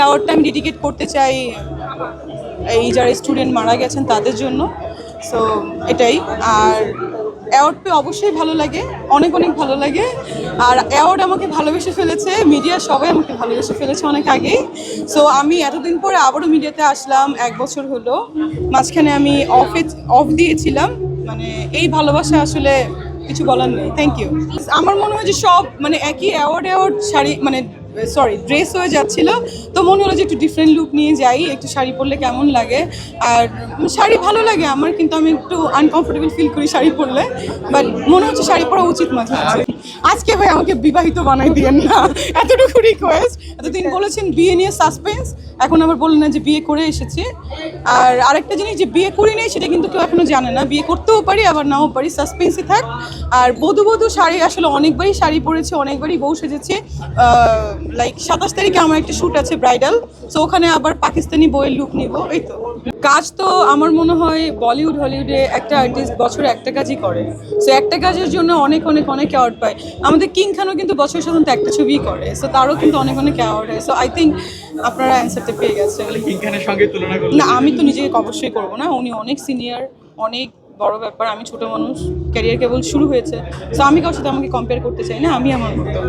অ্যাওয়ার্ডটা আমি ডেডিকেট করতে চাই এই যারা স্টুডেন্ট মারা গেছেন তাদের জন্য। সো এটাই। আর অ্যাওয়ার্ড পেয়ে অবশ্যই ভালো লাগে, অনেক অনেক ভালো লাগে। আর অ্যাওয়ার্ড আমাকে ভালোবেসে ফেলেছে মিডিয়া সবাই আমাকে ভালোবেসে ফেলেছে অনেক আগেই। সো আমি এতদিন পরে আবারও মিডিয়াতে আসলাম, এক বছর হলো। মাঝখানে আমি অফে অফ দিয়েছিলাম। মানে এই ভালোবাসা আসলে কিছু বলার নেই। থ্যাংক ইউ আমার মনে হয় যে সব মানে একই অ্যাওয়ার্ড অ্যাওয়ার্ড শাড়ি মানে সরি ড্রেস হয়ে যাচ্ছিল। তো মনে হলো যে একটু ডিফারেন্ট লুক নিয়ে যাই, একটু শাড়ি পরলে কেমন লাগে। আর শাড়ি ভালো লাগে আমার, কিন্তু আমি একটু আনকমফোর্টেবল ফিল করি শাড়ি পরলে। বাট মনে হচ্ছে শাড়ি পরা উচিত মাঝে আজকে ভাই আমাকে বিবাহিত বানাই দিয়েন না। এতটুকু রিকোয়েস্ট এতদিন বলেছেন বিয়ে নিয়ে সাসপেন্স এখন আবার বললেন না যে বিয়ে করে এসেছি। আর আরেকটা জিনিস যে বিয়ে করি নাই, সেটা কিন্তু কেউ এখনও জানে না। বিয়ে করতেও পারি, আবার নাও পারি সাসপেন্সই থাক। আর বধু বধু শাড়ি, আসলে অনেকবারই শাড়ি পরেছে, অনেকবারই বউ সেজেছে। লাইক সাতাশ তারিখে আমার একটা শ্যুট আছে ব্রাইডাল সো ওখানে আবার পাকিস্তানি বইয়ের লুক নিব এই তো। কাজ তো আমার মনে হয় বলিউড হলিউডে একটা আর্টিস্ট বছরে একটা কাজই করে। সো একটা কাজের জন্য অনেক অনেক অনেক অ্যাওয়ার্ড পায়। আমাদের কিং খানও কিন্তু বছর সাধারণত একটা ছবিই করে। সো তারও কিন্তু অনেক অনেক অ্যাওয়ার্ড হয়। সো আই থিঙ্ক আপনারা অ্যান্সারটা পেয়ে গেছেন। কিং খানের সঙ্গে তুলনা না আমি তো নিজেকে অবশ্যই করব না। উনি অনেক সিনিয়র অনেক বড় ব্যাপার। আমি ছোট মানুষ। ক্যারিয়ার কেবল শুরু হয়েছে। সো আমি কারোর সাথে আমাকে কম্পেয়ার করতে চাই না। আমি আমার মতো।